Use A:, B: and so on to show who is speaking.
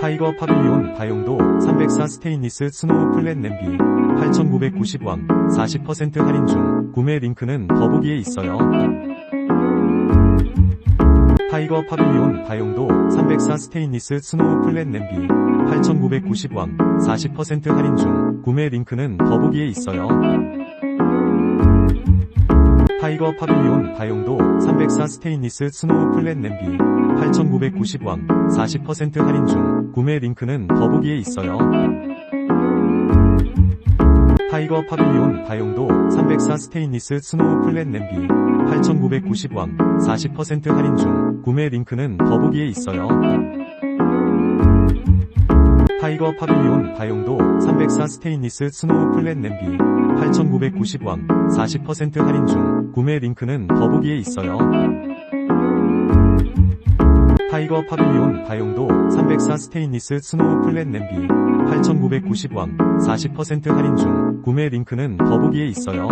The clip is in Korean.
A: 타이거 파빌리온 다용도 304 스테인리스 스노우 플랫 냄비 8,990원 40% 할인 중 구매 링크는 더보기에 있어요. 타이거 파빌리온 다용도 304 스테인리스 스노우 플랫 냄비 8,990원 40% 할인 중 구매 링크는 더보기에 있어요. 타이거 파빌리온 다용도 304 스테인리스 스노우 플랫 냄비 8,990원 40% 할인 중 구매 링크는 더보기에 있어요. 타이거 파빌리온 다용도 304 스테인리스 스노우 플랫 냄비 8,990원 40% 할인 중 구매 링크는 더보기에 있어요. 타이거 파빌리온 다용도 304 스테인리스 스노우 플랫 냄비 8,990원 40% 할인 중 구매 링크는 더보기에 있어요. 타이거 파빌리온 다용도 304 스테인리스 스노우 플랫 냄비 8,990원 40% 할인 중 구매 링크는 더보기에 있어요.